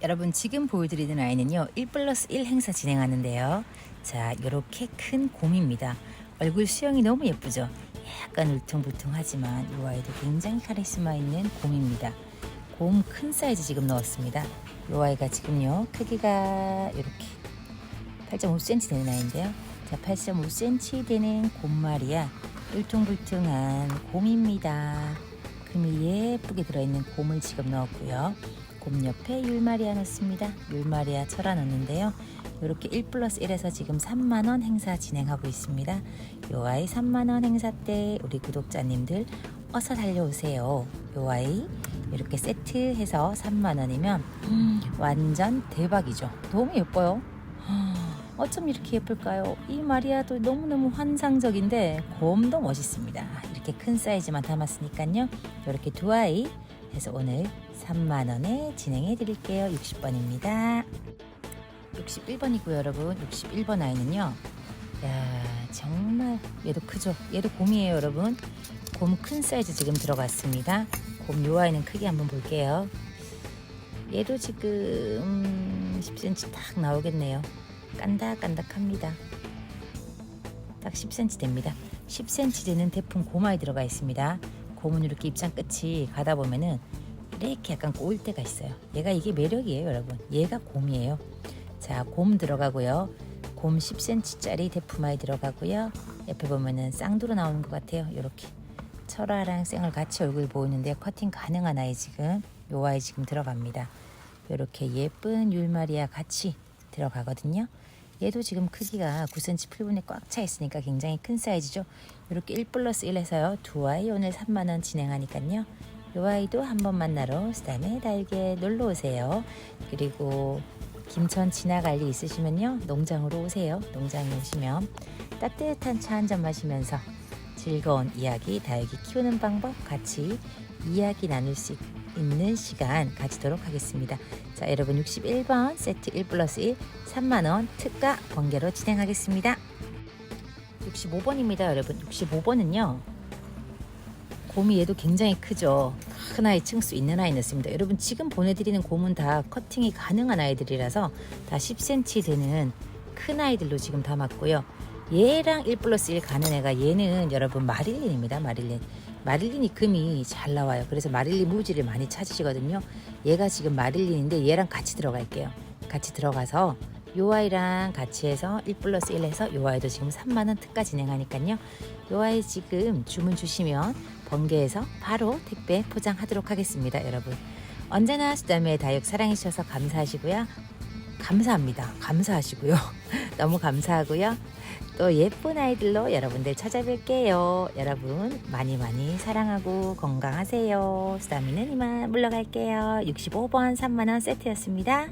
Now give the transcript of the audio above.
여러분 지금 보여드리는 아이는요 1 플러스 1 행사 진행하는데요. 자 이렇게 큰 곰입니다. 얼굴 수영이 너무 예쁘죠? 약간 울퉁불퉁하지만 이 아이도 굉장히 카리스마 있는 곰입니다. 곰 큰 사이즈 지금 넣었습니다. 이 아이가 지금요 크기가 이렇게 8.5cm 되는 아이인데요. 자 8.5cm 되는 곰말이야 울퉁불퉁한 곰입니다. 금이 예쁘게 들어있는 곰을 지금 넣었고요 곰 옆에 율마리아 넣습니다. 율마리아 철아 넣는데요. 이렇게 1 플러스 1에서 지금 3만원 행사 진행하고 있습니다. 요 아이 3만원 행사 때 우리 구독자님들 어서 달려오세요. 요 아이 이렇게 세트해서 3만원이면 음, 완전 대박이죠. 너무 예뻐요. 어쩜 이렇게 예쁠까요? 이 마리아도 너무너무 환상적인데 곰도 멋있습니다. 이렇게 큰 사이즈만 담았으니까요. 이렇게 두 아이 해서 오늘 3만원에 진행해 드릴게요. 60번입니다. 61번이고요, 여러분. 61번 아이는요. 야, 정말 얘도 크죠? 얘도 곰이에요, 여러분. 곰 큰 사이즈 지금 들어갔습니다. 곰 요 아이는 크게 한번 볼게요. 얘도 지금 음, 10cm 딱 나오겠네요. 깐닥깐닥합니다. 딱 10cm 됩니다. 10cm 되는 대풍 곰아이 들어가 있습니다. 곰은 이렇게 입장 끝이 가다 보면은 이렇게 약간 꼬일 때가 있어요. 얘가 이게 매력이에요, 여러분. 얘가 곰이에요. 자, 곰 들어가고요. 곰 10cm짜리 대품아이 들어가고요. 옆에 보면은 쌍두로 나오는 것 같아요. 이렇게 철화랑 쌩을 같이 얼굴 보이는데 커팅 가능한 아이 지금 요 아이 지금 들어갑니다. 이렇게 예쁜 율마리아 같이 들어가거든요. 얘도 지금 크기가 9cm 풀분에 꽉 차 있으니까 굉장히 큰 사이즈죠. 이렇게 1 플러스 1에서요. 두 아이 오늘 3만원 진행하니까요. 요 아이도 한번 만나러 스담에 달게 놀러 오세요. 그리고 김천 지나갈 일 있으시면요. 농장으로 오세요. 농장에 오시면 따뜻한 차 한 잔 마시면서 즐거운 이야기, 다육이 키우는 방법 같이 이야기 나눌 수 있 는 시간 가지도록 하겠습니다. 자, 여러분 61번 세트 1 플러스 1 3만원 특가 번개로 진행하겠습니다. 65번입니다, 여러분. 65번은요. 곰이 얘도 굉장히 크죠. 큰 아이 층수 있는 아이 넣습니다. 여러분 지금 보내드리는 곰은 다 커팅이 가능한 아이들이라서 다 10cm 되는 큰 아이들로 지금 담았고요. 얘랑 1 플러스 1 가는 애가 얘는 여러분 마릴린입니다. 마릴린. 마릴린이 금이 잘 나와요. 그래서 마릴린 무지를 많이 찾으시거든요. 얘가 지금 마릴린인데 얘랑 같이 들어갈게요. 같이 들어가서 요 아이랑 같이 해서 1 플러스 1 해서 요 아이도 지금 3만원 특가 진행하니까요. 요 아이 지금 주문 주시면 번개에서 바로 택배 포장하도록 하겠습니다. 여러분. 언제나 수담의 다육 사랑해주셔서 감사하시고요. 감사합니다. 감사하시고요. 너무 감사하고요. 또 예쁜 아이들로 여러분들 찾아뵐게요. 여러분 많이 많이 사랑하고 건강하세요. 수담이는 이만 물러갈게요. 65번 3만원 세트였습니다.